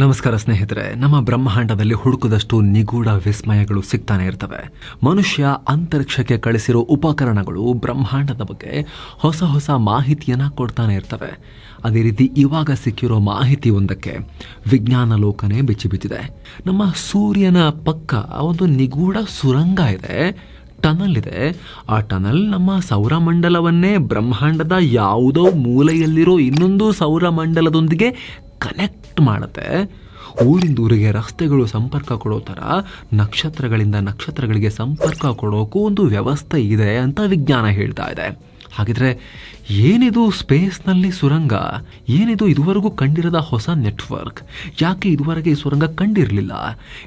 ನಮಸ್ಕಾರ ಸ್ನೇಹಿತರೆ, ನಮ್ಮ ಬ್ರಹ್ಮಾಂಡದಲ್ಲಿ ಹುಡುಕದಷ್ಟು ನಿಗೂಢ ವಿಸ್ಮಯಗಳು ಸಿಗ್ತಾನೆ ಇರ್ತವೆ. ಮನುಷ್ಯ ಅಂತರಿಕ್ಷಕ್ಕೆ ಕಳಿಸಿರೋ ಉಪಕರಣಗಳು ಬ್ರಹ್ಮಾಂಡದ ಬಗ್ಗೆ ಹೊಸ ಹೊಸ ಮಾಹಿತಿಯನ್ನ ಕೊಡ್ತಾನೆ ಇರ್ತವೆ. ಅದೇ ರೀತಿ ಇವಾಗ ಸಿಕ್ಕಿರೋ ಮಾಹಿತಿ ಒಂದಕ್ಕೆ ವಿಜ್ಞಾನ ಲೋಕನೇ ಬಿಚ್ಚಿ ಬಿದ್ದಿದೆ ನಮ್ಮ ಸೂರ್ಯನ ಪಕ್ಕ ಒಂದು ನಿಗೂಢ ಸುರಂಗ ಇದೆ, ಟನಲ್ ಇದೆ. ಆ ಟನಲ್ ನಮ್ಮ ಸೌರಮಂಡಲವನ್ನೇ ಬ್ರಹ್ಮಾಂಡದ ಯಾವುದೋ ಮೂಲೆಯಲ್ಲಿರೋ ಇನ್ನೊಂದು ಸೌರಮಂಡಲದೊಂದಿಗೆ ಕನೆಕ್ಟ್ ಮಾಡುತ್ತೆ. ಊರಿಂದ ಊರಿಗೆ ರಸ್ತೆಗಳು ಸಂಪರ್ಕ ಕೊಡೋ ಥರ ನಕ್ಷತ್ರಗಳಿಂದ ನಕ್ಷತ್ರಗಳಿಗೆ ಸಂಪರ್ಕ ಕೊಡೋಕ್ಕೂ ಒಂದು ವ್ಯವಸ್ಥೆ ಇದೆ ಅಂತ ವಿಜ್ಞಾನ ಹೇಳ್ತಾ ಇದೆ. ಹಾಗಿದ್ರೆ ಏನಿದು ಸ್ಪೇಸ್ನಲ್ಲಿ ಸುರಂಗ? ಏನಿದು ಇದುವರೆಗೂ ಕಂಡಿರದ ಹೊಸ ನೆಟ್ವರ್ಕ್? ಯಾಕೆ ಇದುವರೆಗೆ ಈ ಸುರಂಗ ಕಂಡಿರಲಿಲ್ಲ?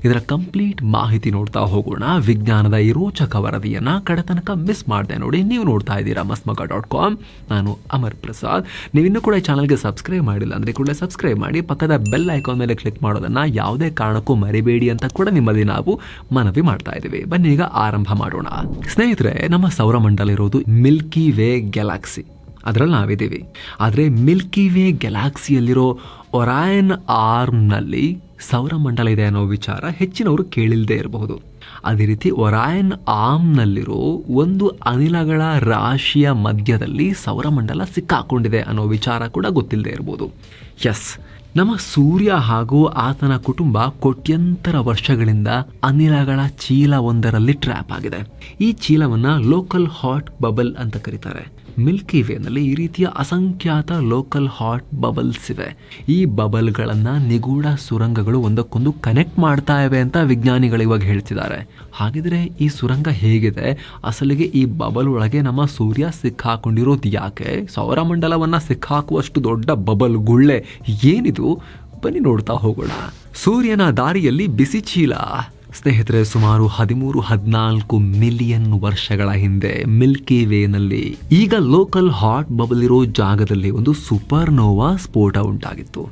ಇದರ ಕಂಪ್ಲೀಟ್ ಮಾಹಿತಿ ನೋಡ್ತಾ ಹೋಗೋಣ. ವಿಜ್ಞಾನದ ಈ ರೋಚಕ ವರದಿಯನ್ನು ಕಡೆತನಕ ಮಿಸ್ ಮಾಡಿದೆ ನೋಡಿ ನೀವು ನೋಡ್ತಾ ಇದ್ದೀರಾ ಮಸ್ಮಗ ಡಾಟ್ ಕಾಮ್ ನಾನು ಅಮರ್ ಪ್ರಸಾದ್. ನೀವಿನ್ನೂ ಕೂಡ ಚಾನಲ್ಗೆ ಸಬ್ಸ್ಕ್ರೈಬ್ ಮಾಡಿಲ್ಲ ಅಂದರೆ ಕೂಡಲೇ ಸಬ್ಸ್ಕ್ರೈಬ್ ಮಾಡಿ, ಪಕ್ಕದ ಬೆಲ್ ಐಕಾನ್ ಮೇಲೆ ಕ್ಲಿಕ್ ಮಾಡೋದನ್ನು ಯಾವುದೇ ಕಾರಣಕ್ಕೂ ಮರಿಬೇಡಿ ಅಂತ ಕೂಡ ನಿಮ್ಮಲ್ಲಿ ನಾವು ಮನವಿ ಮಾಡ್ತಾ ಇದ್ದೀವಿ. ಬನ್ನಿ ಈಗ ಆರಂಭ ಮಾಡೋಣ. ಸ್ನೇಹಿತರೆ, ನಮ್ಮ ಸೌರಮಂಡಲ ಇರೋದು ಮಿಲ್ಕಿ ವೇ ಗ್ಯಾಲಾಕ್ಸಿ. ಅದರಲ್ಲಿ ನಾವಿದ್ದೀವಿ. ಆದರೆ ಮಿಲ್ಕಿ ವೇ ಗ್ಯಾಲಾಕ್ಸಿಯಲ್ಲಿರೋ ಒರಾಯನ್ ಆರ್ಮ್ನಲ್ಲಿ ಸೌರಮಂಡಲ ಇದೆ ಅನ್ನೋ ವಿಚಾರ ಹೆಚ್ಚಿನವರು ಕೇಳಿಲ್ಲದೆ ಇರಬಹುದು. ಅದೇ ರೀತಿ ಒರಾಯನ್ ಆರ್ಮ್ನಲ್ಲಿರೋ ಒಂದು ಅನಿಲಗಳ ರಾಶಿಯ ಮಧ್ಯದಲ್ಲಿ ಸೌರಮಂಡಲ ಸಿಕ್ಕಾಕೊಂಡಿದೆ ಅನ್ನೋ ವಿಚಾರ ಕೂಡ ಗೊತ್ತಿಲ್ಲದೆ ಇರಬಹುದು ಎಸ್ ನಮ್ಮ ಸೂರ್ಯ ಹಾಗೂ ಆತನ ಕುಟುಂಬ ಕೋಟ್ಯಂತರ ವರ್ಷಗಳಿಂದ ಅನಿಲಗಳ ಚೀಲ ಒಂದರಲ್ಲಿ ಟ್ರ್ಯಾಪ್ ಆಗಿದೆ. ಈ ಚೀಲವನ್ನ ಲೋಕಲ್ ಹಾಟ್ ಬಬಲ್ ಅಂತ ಕರೀತಾರೆ. ಮಿಲ್ಕಿ ವೇನಲ್ಲಿ ಈ ರೀತಿಯ ಅಸಂಖ್ಯಾತ ಲೋಕಲ್ ಹಾಟ್ ಬಬಲ್ಸ್ ಇವೆ. ಈ ಬಬಲ್ಗಳನ್ನ ನಿಗೂಢ ಸುರಂಗಗಳು ಒಂದಕ್ಕೊಂದು ಕನೆಕ್ಟ್ ಮಾಡ್ತಾ ಇವೆ ಅಂತ ವಿಜ್ಞಾನಿಗಳು ಇವಾಗ ಹೇಳ್ತಿದ್ದಾರೆ. ಹಾಗಿದ್ರೆ ಈ ಸುರಂಗ ಹೇಗಿದೆ? ಅಸಲಿಗೆ ಈ ಬಬಲ್ ಒಳಗೆ ನಮ್ಮ ಸೂರ್ಯ ಸಿಕ್ಕಾಕೊಂಡಿರೋದು ಯಾಕೆ? ಸೌರಮಂಡಲವನ್ನ ಸಿಕ್ಕಾಕುವಷ್ಟು ದೊಡ್ಡ ಬಬಲ್ ಗುಳ್ಳೆ ಏನಿದು? ಬನ್ನಿ ನೋಡ್ತಾ ಹೋಗೋಣ. ಸೂರ್ಯನ ದಾರಿಯಲ್ಲಿ ಬಿಸಿ ಚೀಲ. ಸ್ನೇಹಿತರೆ, ಸುಮಾರು ಹದಿಮೂರು, ಹದಿನಾಲ್ಕು ಮಿಲಿಯನ್ ವರ್ಷಗಳ ಹಿಂದೆ ಮಿಲ್ಕಿ ವೇನಲ್ಲಿ ಈಗ ಲೋಕಲ್ ಹಾಟ್ ಬಬಲ್ ಇರೋ ಜಾಗದಲ್ಲಿ ಒಂದು ಸೂಪರ್ ನೋವಾ ಸ್ಫೋಟ ಉಂಟಾಗಿತ್ತು.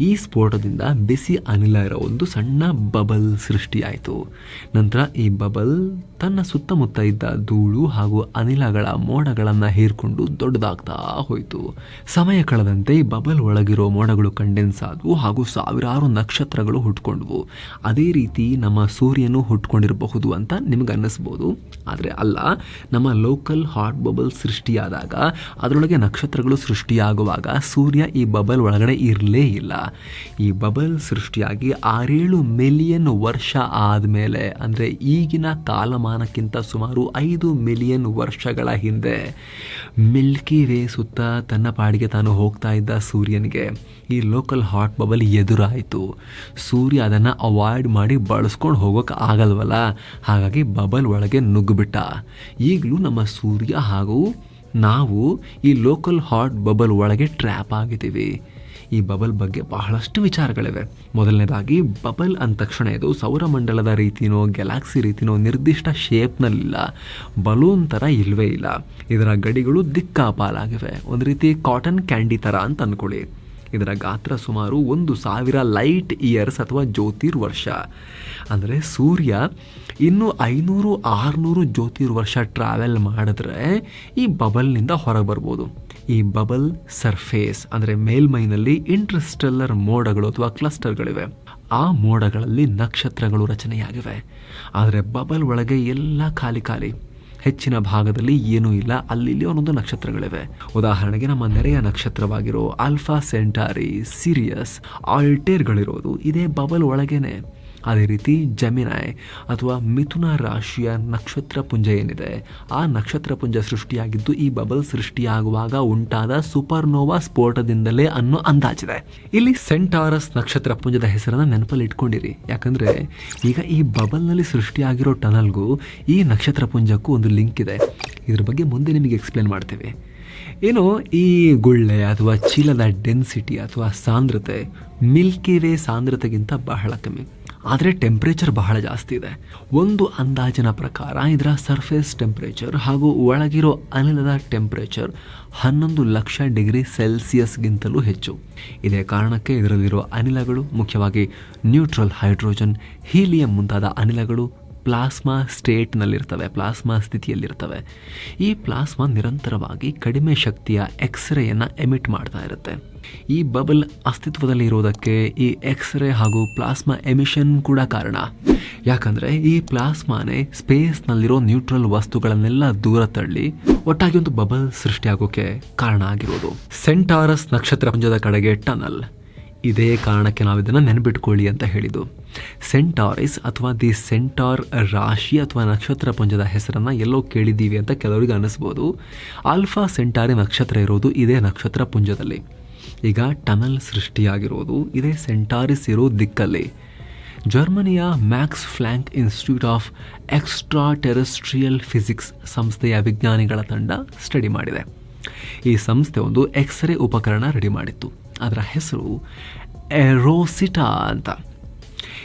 ಈ ಸ್ಫೋಟದಿಂದ ಬಿಸಿ ಅನಿಲ ಇರೋ ಒಂದು ಸಣ್ಣ ಬಬಲ್ ಸೃಷ್ಟಿಯಾಯಿತು. ನಂತರ ಈ ಬಬಲ್ ತನ್ನ ಸುತ್ತಮುತ್ತ ಇದ್ದ ಧೂಳು ಹಾಗೂ ಅನಿಲಗಳ ಮೋಡಗಳನ್ನು ಹೀರ್ಕೊಂಡು ದೊಡ್ಡದಾಗ್ತಾ ಹೋಯಿತು. ಸಮಯ ಕಳೆದಂತೆ ಈ ಬಬಲ್ ಒಳಗಿರೋ ಮೋಡಗಳು ಕಂಡೆನ್ಸ್ ಆದವು ಹಾಗೂ ಸಾವಿರಾರು ನಕ್ಷತ್ರಗಳು ಹುಟ್ಕೊಂಡ್ವು. ಅದೇ ರೀತಿ ನಮ್ಮ ಸೂರ್ಯನು ಹುಟ್ಕೊಂಡಿರಬಹುದು ಅಂತ ನಿಮ್ಗೆ ಅನ್ನಿಸ್ಬೋದು. ಆದರೆ ಅಲ್ಲ, ನಮ್ಮ ಲೋಕಲ್ ಹಾಟ್ ಬಬಲ್ ಸೃಷ್ಟಿಯಾದಾಗ, ಅದರೊಳಗೆ ನಕ್ಷತ್ರಗಳು ಸೃಷ್ಟಿಯಾಗುವಾಗ ಸೂರ್ಯ ಈ ಬಬಲ್ ಒಳಗಡೆ ಇರಲೇ ಇಲ್ಲ. ಈ ಬಬಲ್ ಸೃಷ್ಟಿಯಾಗಿ ಆರೇಳು ಮಿಲಿಯನ್ ವರ್ಷ ಆದಮೇಲೆ, ಅಂದರೆ ಈಗಿನ ಕಾಲಮಾನಕ್ಕಿಂತ ಸುಮಾರು ಐದು ಮಿಲಿಯನ್ ವರ್ಷಗಳ ಹಿಂದೆ, ಮಿಲ್ಕಿ ವೇ ಸುತ್ತ ತನ್ನ ಪಾಡಿಗೆ ತಾನು ಹೋಗ್ತಾ ಇದ್ದ ಸೂರ್ಯನಿಗೆ ಈ ಲೋಕಲ್ ಹಾಟ್ ಬಬಲ್ ಎದುರಾಯಿತು. ಸೂರ್ಯ ಅದನ್ನು ಅವಾಯ್ಡ್ ಮಾಡಿ ಬಳಸ್ಕೊಂಡು ಹೋಗೋಕೆ ಆಗಲ್ವಲ್ಲ? ಹಾಗಾಗಿ ಬಬಲ್ ಒಳಗೆ ನುಗ್ಗಿಬಿಟ್ಟ. ಈಗಲೂ ನಮ್ಮ ಸೂರ್ಯ ಹಾಗೂ ನಾವು ಈ ಲೋಕಲ್ ಹಾಟ್ ಬಬಲ್ ಒಳಗೆ ಟ್ರ್ಯಾಪ್ ಆಗಿದ್ದೀವಿ. ಈ ಬಬಲ್ ಬಗ್ಗೆ ಬಹಳಷ್ಟು ವಿಚಾರಗಳಿವೆ. ಮೊದಲನೇದಾಗಿ, ಬಬಲ್ ಅಂದ ತಕ್ಷಣ ಇದು ಸೌರಮಂಡಲದ ರೀತಿನೋ, ಗ್ಯಾಲಾಕ್ಸಿ ರೀತಿನೋ ನಿರ್ದಿಷ್ಟ ಶೇಪ್ನಲ್ಲಿಲ್ಲ. ಬಲೂನ್ ಥರ ಇಲ್ಲವೇ ಇಲ್ಲ. ಇದರ ಗಡಿಗಳು ದಿಕ್ಕಾಪಾಲಾಗಿವೆ. ಒಂದು ರೀತಿ ಕಾಟನ್ ಕ್ಯಾಂಡಿ ಥರ ಅಂತ ಅಂದ್ಕೊಳ್ಳಿ ಇದರ ಗಾತ್ರ ಸುಮಾರು ಒಂದು ಸಾವಿರ ಲೈಟ್ ಇಯರ್ಸ್ ಅಥವಾ ಜ್ಯೋತಿರ್ವರ್ಷ. ಅಂದರೆ ಸೂರ್ಯ ಇನ್ನು ಐನೂರು ಆರುನೂರು ಜ್ಯೋತಿರ್ವರ್ಷ ಟ್ರಾವೆಲ್ ಮಾಡಿದ್ರೆ ಈ ಬಬಲ್ನಿಂದ ಹೊರಗೆ ಬರ್ಬೋದು ಈ ಬಬಲ್ ಸರ್ಫೇಸ್ ಅಂದರೆ ಮೇಲ್ಮೈನಲ್ಲಿ ಇಂಟ್ರೆಸ್ಟೆಲ್ಲರ್ ಮೋಡಗಳು ಅಥವಾ ಕ್ಲಸ್ಟರ್ಗಳಿವೆ ಆ ಮೋಡಗಳಲ್ಲಿ ನಕ್ಷತ್ರಗಳು ರಚನೆಯಾಗಿವೆ. ಆದರೆ ಬಬಲ್ ಒಳಗೆ ಎಲ್ಲ ಖಾಲಿ ಖಾಲಿ. ಹೆಚ್ಚಿನ ಭಾಗದಲ್ಲಿ ಏನೂ ಇಲ್ಲ. ಅಲ್ಲಿ ಇಲ್ಲಿ ಒಂದೊಂದು ನಕ್ಷತ್ರಗಳಿವೆ. ಉದಾಹರಣೆಗೆ ನಮ್ಮ ನೆರೆಯ ನಕ್ಷತ್ರವಾಗಿರೋ ಆಲ್ಫಾ ಸೆಂಟಾರಿ ಸಿರಿಯಸ್ ಆಲ್ಟೇರ್ಗಳಿರೋದು ಇದೇ ಬಬಲ್ ಒಳಗೇನೆ. ಅದೇ ರೀತಿ ಜಮಿನಾಯ್ ಅಥವಾ ಮಿಥುನ ರಾಶಿಯ ನಕ್ಷತ್ರ ಪುಂಜ ಏನಿದೆ? ಆ ನಕ್ಷತ್ರ ಪುಂಜ ಸೃಷ್ಟಿಯಾಗಿದ್ದು ಈ ಬಬಲ್ ಸೃಷ್ಟಿಯಾಗುವಾಗ ಉಂಟಾದ ಸೂಪರ್ನೋವಾ ಸ್ಫೋಟದಿಂದಲೇ ಅನ್ನೋ ಅಂದಾಜಿದೆ. ಇಲ್ಲಿ ಸೆಂಟಾರಸ್ ನಕ್ಷತ್ರ ಪುಂಜದ ಹೆಸರನ್ನು ನೆನಪಲ್ಲಿ ಇಟ್ಕೊಂಡಿರಿ. ಯಾಕಂದ್ರೆ ಈಗ ಈ ಬಬಲ್ನಲ್ಲಿ ಸೃಷ್ಟಿಯಾಗಿರೋ ಟನಲ್ಗೂ ಈ ನಕ್ಷತ್ರ ಪುಂಜಕ್ಕೂ ಒಂದು ಲಿಂಕ್ ಇದೆ. ಇದ್ರ ಬಗ್ಗೆ ಮುಂದೆ ನಿಮಗೆ ಎಕ್ಸ್ಪ್ಲೇನ್ ಮಾಡ್ತೇವೆ. ಏನು? ಈ ಗುಳ್ಳೆ ಅಥವಾ ಚೀಲದ ಡೆನ್ಸಿಟಿ ಅಥವಾ ಸಾಂದ್ರತೆ ಮಿಲ್ಕಿ ವೇ ಸಾಂದ್ರತೆಗಿಂತ ಬಹಳ ಕಮ್ಮಿ. ಆದರೆ ಟೆಂಪ್ರೇಚರ್ ಬಹಳ ಜಾಸ್ತಿ ಇದೆ. ಒಂದು ಅಂದಾಜಿನ ಪ್ರಕಾರ ಇದರ ಸರ್ಫೇಸ್ ಟೆಂಪ್ರೇಚರ್ ಹಾಗೂ ಒಳಗಿರೋ ಅನಿಲದ ಟೆಂಪ್ರೇಚರ್ ಹನ್ನೊಂದು ಲಕ್ಷ ಡಿಗ್ರಿ ಸೆಲ್ಸಿಯಸ್ಗಿಂತಲೂ ಹೆಚ್ಚು. ಇದೇ ಕಾರಣಕ್ಕೆ ಇದರಲ್ಲಿರೋ ಅನಿಲಗಳು ಮುಖ್ಯವಾಗಿ ನ್ಯೂಟ್ರಲ್ ಹೈಡ್ರೋಜನ್ ಹೀಲಿಯಂ ಮುಂತಾದ ಅನಿಲಗಳು ಪ್ಲಾಸ್ಮಾ ಸ್ಟೇಟ್ನಲ್ಲಿರ್ತವೆ, ಪ್ಲಾಸ್ಮಾ ಸ್ಥಿತಿಯಲ್ಲಿರ್ತವೆ. ಈ ಪ್ಲಾಸ್ಮಾ ನಿರಂತರವಾಗಿ ಕಡಿಮೆ ಶಕ್ತಿಯ ಎಕ್ಸ್ರೇಯನ್ನು ಎಮಿಟ್ ಮಾಡ್ತಾ ಇರುತ್ತೆ. ಈ ಬಬಲ್ ಅಸ್ತಿತ್ವದಲ್ಲಿ ಇರೋದಕ್ಕೆ ಈ ಎಕ್ಸ್ರೇ ಹಾಗೂ ಪ್ಲಾಸ್ಮಾ ಎಮಿಷನ್ ಕೂಡ ಕಾರಣ. ಯಾಕಂದರೆ ಈ ಪ್ಲಾಸ್ಮಾನೇ ಸ್ಪೇಸ್ನಲ್ಲಿರೋ ನ್ಯೂಟ್ರಲ್ ವಸ್ತುಗಳನ್ನೆಲ್ಲ ದೂರ ತಳ್ಳಿ ಒಟ್ಟಾಗಿ ಒಂದು ಬಬಲ್ ಸೃಷ್ಟಿಯಾಗೋಕೆ ಕಾರಣ ಆಗಿರೋದು. ಸೆಂಟಾರಸ್ ನಕ್ಷತ್ರ ಪುಂಜದ ಕಡೆಗೆ ಟನಲ್ ಇದೇ ಕಾರಣಕ್ಕೆ ನಾವು ಇದನ್ನು ನೆನಪಿಟ್ಕೊಳ್ಳಿ ಅಂತ ಹೇಳಿದ್ದು. ಸೆಂಟಾರಿಸ್ ಅಥವಾ ದಿ ಸೆಂಟಾರ್ ರಾಶಿ ಅಥವಾ ನಕ್ಷತ್ರ ಪುಂಜದ ಹೆಸರನ್ನು ಎಲ್ಲೋ ಕೇಳಿದ್ದೀವಿ ಅಂತ ಕೆಲವರಿಗೆ ಅನ್ನಿಸ್ಬೋದು. ಆಲ್ಫಾ ಸೆಂಟಾರಿ ನಕ್ಷತ್ರ ಇರೋದು ಇದೇ ನಕ್ಷತ್ರ ಪುಂಜದಲ್ಲಿ. ಈಗ ಟನಲ್ ಸೃಷ್ಟಿಯಾಗಿರೋದು ಇದೇ ಸೆಂಟಾರಿಸ್ ಇರೋ ದಿಕ್ಕಲ್ಲಿ. ಜರ್ಮನಿಯ Max Planck institute of extraterrestrial physics ಸಂಸ್ಥೆಯ ವಿಜ್ಞಾನಿಗಳ ತಂಡ ಸ್ಟಡಿ ಮಾಡಿದೆ. ಈ ಸಂಸ್ಥೆ ಒಂದು ಎಕ್ಸ್ರೇ ಉಪಕರಣ ರೆಡಿ ಮಾಡಿತ್ತು. ಅದರ ಹೆಸರು ಎರೋಸಿಟಾ ಅಂತ.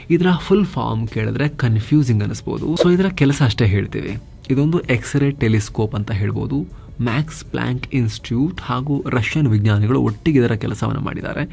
ಇದರ ಫುಲ್ ಫಾರ್ಮ್ ಕೇಳಿದ್ರೆ ಕನ್ಫ್ಯೂಸಿಂಗ್ ಅನ್ನಿಸ್ಬೋದು ಸೊ ಇದರ ಕೆಲಸ ಅಷ್ಟೇ ಹೇಳ್ತೀವಿ. ಇದೊಂದು ಎಕ್ಸ್ರೇ ಟೆಲಿಸ್ಕೋಪ್ ಅಂತ ಹೇಳ್ಬೋದು. ಮ್ಯಾಕ್ಸ್ ಪ್ಲ್ಯಾಂಕ್ ಇನ್ಸ್ಟಿಟ್ಯೂಟ್ ಹಾಗೂ ರಷ್ಯನ್ ವಿಜ್ಞಾನಿಗಳು ಒಟ್ಟಿಗೆ ಇದರ ಕೆಲಸವನ್ನು ಮಾಡಿದ್ದಾರೆ.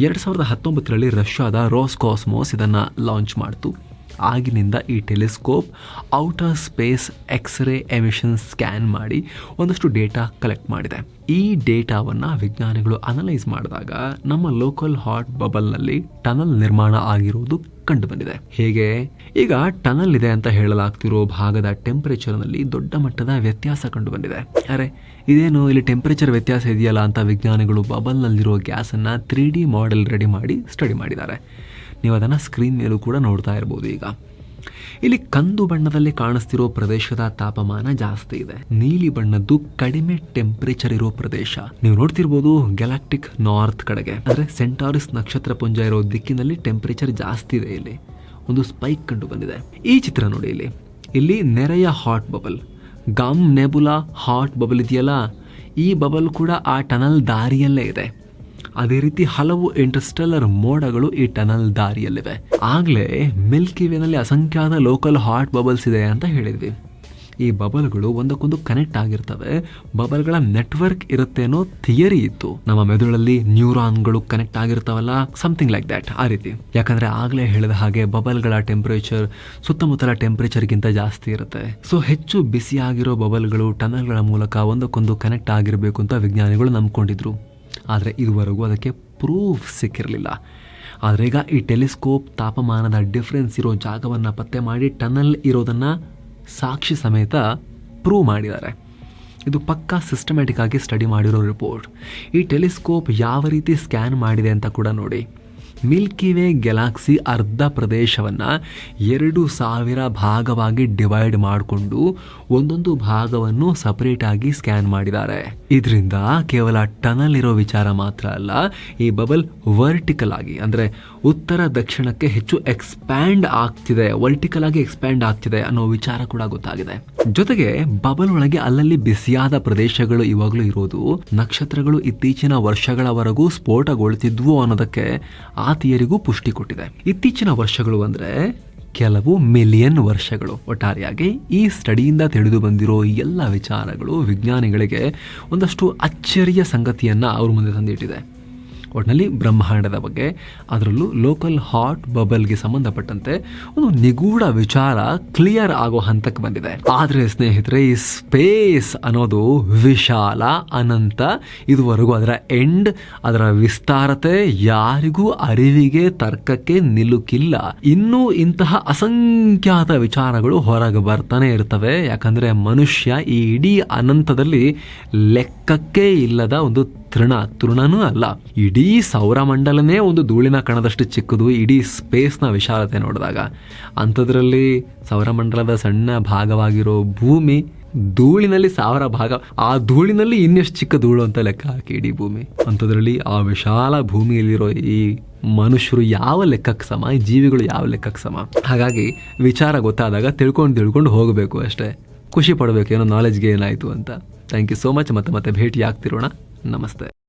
ಎರಡು ಸಾವಿರದ ಹತ್ತೊಂಬತ್ತರಲ್ಲಿ ರಷ್ಯಾದ ರೋಸ್ ಕಾಸ್ಮೋಸ್ ಇದನ್ನು ಲಾಂಚ್ ಮಾಡ್ತು. ಆಗಿನಿಂದ ಈ telescope outer space x ray emission scan ಮಾಡಿ ಒಂದಷ್ಟು ಡೇಟಾ ಕಲೆಕ್ಟ್ ಮಾಡಿದೆ. ಈ ಡೇಟಾವನ್ನು ವಿಜ್ಞಾನಿಗಳು ಅನಲೈಸ್ ಮಾಡಿದಾಗ ನಮ್ಮ ಲೋಕಲ್ ಹಾಟ್ ಬಬಲ್ನಲ್ಲಿ ಟನಲ್ ನಿರ್ಮಾಣ ಆಗಿರುವುದು ಕಂಡುಬಂದಿದೆ. ಹೇಗೆ? ಈಗ ಟನಲ್ ಇದೆ ಅಂತ ಹೇಳಲಾಗ್ತಿರೋ ಭಾಗದ ಟೆಂಪರೇಚರ್ನಲ್ಲಿ ದೊಡ್ಡ ಮಟ್ಟದ ವ್ಯತ್ಯಾಸ ಕಂಡುಬಂದಿದೆ. ಅರೆ ಇದೇನು ಇಲ್ಲಿ ಟೆಂಪರೇಚರ್ ವ್ಯತ್ಯಾಸ ಇದೆಯಲ್ಲ ಅಂತ ವಿಜ್ಞಾನಿಗಳು ಬಬಲ್ನಲ್ಲಿರೋ ಗ್ಯಾಸನ್ನು ತ್ರೀ ಡಿ ಮಾಡೆಲ್ ರೆಡಿ ಮಾಡಿ ಸ್ಟಡಿ ಮಾಡಿದ್ದಾರೆ. ನೀವು ಅದನ್ನು ಸ್ಕ್ರೀನ್ ಮೇಲೂ ಕೂಡ ನೋಡ್ತಾ ಇರ್ಬೋದು ಈಗ. ಇಲ್ಲಿ ಕಂದು ಬಣ್ಣದಲ್ಲಿ ಕಾಣಿಸ್ತಿರೋ ಪ್ರದೇಶದ ತಾಪಮಾನ ಜಾಸ್ತಿ ಇದೆ. ನೀಲಿ ಬಣ್ಣದ್ದು ಕಡಿಮೆ ಟೆಂಪರೇಚರ್ ಇರೋ ಪ್ರದೇಶ. ನೀವು ನೋಡ್ತಿರ್ಬೋದು ಗ್ಯಾಲಾಕ್ಟಿಕ್ ನಾರ್ತ್ ಕಡೆಗೆ. ಅಂದ್ರೆ ಸೆಂಟಾರಿಸ್ ನಕ್ಷತ್ರ ಪುಂಜ ಇರೋ ದಿಕ್ಕಿನಲ್ಲಿ ಟೆಂಪರೇಚರ್ ಜಾಸ್ತಿ ಇದೆ ಇಲ್ಲಿ. ಒಂದು ಸ್ಪೈಕ್ ಕಂಡು ಬಂದಿದೆ. ಈ ಚಿತ್ರ ನೋಡಿ ಇಲ್ಲಿ. ಇಲ್ಲಿ ನೆರೆಯ hot bubble gum nebula hot bubble ಇದೆಯಲ್ಲ? ಈ ಬಬಲ್ ಕೂಡ ಆ ಟನಲ್ ದಾರಿಯಲ್ಲೇ ಇದೆ. ಅದೇ ರೀತಿ ಹಲವು ಇಂಟರ್ಸ್ಟೆಲ್ಲರ್ ಮೋಡಗಳು ಈ ಟನಲ್ ದಾರಿಯಲ್ಲಿವೆ. ಆಗಲೇ ಮಿಲ್ಕಿ ವೇನಲ್ಲಿ ಅಸಂಖ್ಯಾತ ಲೋಕಲ್ ಹಾಟ್ ಬಬಲ್ಸ್ ಇದೆ ಅಂತ ಹೇಳಿದ್ವಿ. ಈ ಬಬಲ್ಗಳು ಒಂದಕ್ಕೊಂದು ಕನೆಕ್ಟ್ ಆಗಿರ್ತವೆ. ಬಬಲ್ಗಳ ನೆಟ್ವರ್ಕ್ ಇರುತ್ತೆ ಅನ್ನೋ ಥಿಯರಿ ಇತ್ತು. ನಮ್ಮ ಮೆದುಳಲ್ಲಿ ನ್ಯೂರಾನ್ಗಳು ಕನೆಕ್ಟ್ ಆಗಿರ್ತಾವಲ್ಲ ಸಮಥಿಂಗ್ ಲೈಕ್ ದ್ಯಾಟ್ ಆ ರೀತಿ. ಯಾಕಂದ್ರೆ ಆಗ್ಲೇ ಹೇಳಿದ ಹಾಗೆ ಬಬಲ್ಗಳ ಟೆಂಪರೇಚರ್ ಸುತ್ತಮುತ್ತಲ ಟೆಂಪರೇಚರ್ಗಿಂತ ಜಾಸ್ತಿ ಇರುತ್ತೆ. ಸೊ ಹೆಚ್ಚು ಬಿಸಿಯಾಗಿರೋ ಬಬಲ್ಗಳು ಟನಲ್ಗಳ ಮೂಲಕ ಒಂದಕ್ಕೊಂದು ಕನೆಕ್ಟ್ ಆಗಿರಬೇಕು ಅಂತ ವಿಜ್ಞಾನಿಗಳು ನಂಬ್ಕೊಂಡಿದ್ರು. ಆದರೆ ಇದುವರೆಗೂ ಅದಕ್ಕೆ ಪ್ರೂಫ್ ಸಿಕ್ಕಿರಲಿಲ್ಲ. ಆದರೆ ಈಗ ಈ ಟೆಲಿಸ್ಕೋಪ್ ತಾಪಮಾನದ ಡಿಫ್ರೆನ್ಸ್ ಇರೋ ಜಾಗವನ್ನು ಪತ್ತೆ ಮಾಡಿ ಟನಲ್ ಇರೋದನ್ನು ಸಾಕ್ಷಿ ಸಮೇತ ಪ್ರೂವ್ ಮಾಡಿದ್ದಾರೆ. ಇದು ಪಕ್ಕಾ ಸಿಸ್ಟಮ್ಯಾಟಿಕ್ ಆಗಿ ಸ್ಟಡಿ ಮಾಡಿರೋ ರಿಪೋರ್ಟ್ ಈ ಟೆಲಿಸ್ಕೋಪ್ ಯಾವ ರೀತಿ ಸ್ಕ್ಯಾನ್ ಮಾಡಿದೆ ಅಂತ ಕೂಡ ನೋಡಿ. ಮಿಲ್ಕಿ ವೇ ಗ್ಯಾಲಾಕ್ಸಿ ಅರ್ಧ ಪ್ರದೇಶವನ್ನು ಎರಡು ಸಾವಿರ ಭಾಗವಾಗಿ ಡಿವೈಡ್ ಮಾಡಿಕೊಂಡು ಒಂದೊಂದು ಭಾಗವನ್ನು ಸಪ್ರೇಟಾಗಿ ಸ್ಕ್ಯಾನ್ ಮಾಡಿದ್ದಾರೆ. ಇದರಿಂದ ಕೇವಲ ಟನಲ್ ಇರೋ ವಿಚಾರ ಮಾತ್ರ ಅಲ್ಲ, ಈ ಬಬಲ್ ವರ್ಟಿಕಲ್ ಆಗಿ, ಅಂದರೆ ಉತ್ತರ ದಕ್ಷಿಣಕ್ಕೆ ಹೆಚ್ಚು ಎಕ್ಸ್ಪ್ಯಾಂಡ್ ಆಗ್ತಿದೆ ವರ್ಟಿಕಲ್ ಆಗಿ ಎಕ್ಸ್ಪ್ಯಾಂಡ್ ಆಗ್ತಿದೆ ಅನ್ನೋ ವಿಚಾರ ಕೂಡ ಗೊತ್ತಾಗಿದೆ. ಜೊತೆಗೆ ಬಬಲ್ ಒಳಗೆ ಅಲ್ಲಲ್ಲಿ ಬಿಸಿಯಾದ ಪ್ರದೇಶಗಳು ಇವಾಗಲೂ ಇರೋದು, ನಕ್ಷತ್ರಗಳು ಇತ್ತೀಚಿನ ವರ್ಷಗಳವರೆಗೂ ಸ್ಫೋಟಗೊಳ್ತಿದ್ವು ಅನ್ನೋದಕ್ಕೆ ಆ ಪುಷ್ಟಿ ಕೊಟ್ಟಿದೆ. ಇತ್ತೀಚಿನ ವರ್ಷಗಳು ಅಂದ್ರೆ ಕೆಲವು ಮಿಲಿಯನ್ ವರ್ಷಗಳು. ಒಟ್ಟಾರೆಯಾಗಿ ಈ ಸ್ಟಡಿಯಿಂದ ತಿಳಿದು ಬಂದಿರೋ ಎಲ್ಲ ವಿಚಾರಗಳು, ವಿಜ್ಞಾನಿಗಳಿಗೆ ಒಂದಷ್ಟು ಅಚ್ಚರಿಯ ಸಂಗತಿಯನ್ನ ಅವ್ರ ಮುಂದೆ ತಂದಿಟ್ಟಿದೆ. ಒಟ್ಟಿನಲ್ಲಿ ಬ್ರಹ್ಮಾಂಡದ ಬಗ್ಗೆ, ಅದರಲ್ಲೂ ಲೋಕಲ್ ಹಾಟ್ ಬಬಲ್ಗೆ ಸಂಬಂಧಪಟ್ಟಂತೆ ಒಂದು ನಿಗೂಢ ವಿಚಾರ ಕ್ಲಿಯರ್ ಆಗೋ ಹಂತಕ್ಕೆ ಬಂದಿದೆ. ಆದರೆ ಸ್ನೇಹಿತರೆ, ಈ ಸ್ಪೇಸ್ ಅನ್ನೋದು ವಿಶಾಲ, ಅನಂತ, ಇದುವರೆಗೂ ಅದರ ಎಂಡ್ ಅದರ ವಿಸ್ತಾರತೆ ಯಾರಿಗೂ ಅರಿವಿಗೆ, ತರ್ಕಕ್ಕೆ ನಿಲುಕಿಲ್ಲ. ಇನ್ನೂ ಇಂತಹ ಅಸಂಖ್ಯಾತ ವಿಚಾರಗಳು ಹೊರಗೆ ಬರ್ತಾನೆ ಇರ್ತವೆ. ಯಾಕಂದ್ರೆ ಮನುಷ್ಯ ಈ ಇಡೀ ಅನಂತದಲ್ಲಿ ಲೆಕ್ಕಕ್ಕೆ ಇಲ್ಲದ ಒಂದು ತೃಣ ತೃಣನೂ ಅಲ್ಲ. ಇಡೀ ಸೌರಮಂಡಲನೇ ಒಂದು ಧೂಳಿನ ಕಣದಷ್ಟು ಚಿಕ್ಕದು, ಇಡೀ ಸ್ಪೇಸ್ನ ವಿಶಾಲತೆ ನೋಡಿದಾಗ. ಅಂಥದ್ರಲ್ಲಿ ಸೌರಮಂಡಲದ ಸಣ್ಣ ಭಾಗವಾಗಿರೋ ಭೂಮಿ ಧೂಳಿನಲ್ಲಿ ಸಾವಿರ ಭಾಗ, ಆ ಧೂಳಿನಲ್ಲಿ ಇನ್ನೆಷ್ಟು ಚಿಕ್ಕ ಧೂಳು ಅಂತ ಲೆಕ್ಕ ಹಾಕಿ ಇಡೀ ಭೂಮಿ. ಅಂಥದ್ರಲ್ಲಿ ಆ ವಿಶಾಲ ಭೂಮಿಯಲ್ಲಿರೋ ಈ ಮನುಷ್ಯರು ಯಾವ ಲೆಕ್ಕಕ್ಕೆ ಸಮ? ಈ ಜೀವಿಗಳು ಯಾವ ಲೆಕ್ಕಕ್ಕೆ ಸಮ? ಹಾಗಾಗಿ ವಿಚಾರ ಗೊತ್ತಾದಾಗ ತಿಳ್ಕೊಂಡು ತಿಳ್ಕೊಂಡು ಹೋಗಬೇಕು ಅಷ್ಟೇ. ಖುಷಿ ಪಡಬೇಕು ಏನೋ ನಾಲೆಜ್ಗೆ ಏನಾಯಿತು ಅಂತ. ಥ್ಯಾಂಕ್ ಯು ಸೋ ಮಚ್ ಮತ್ತೆ ಮತ್ತೆ ಭೇಟಿ ಆಗ್ತಿರೋಣ ನಮಸ್ತೆ.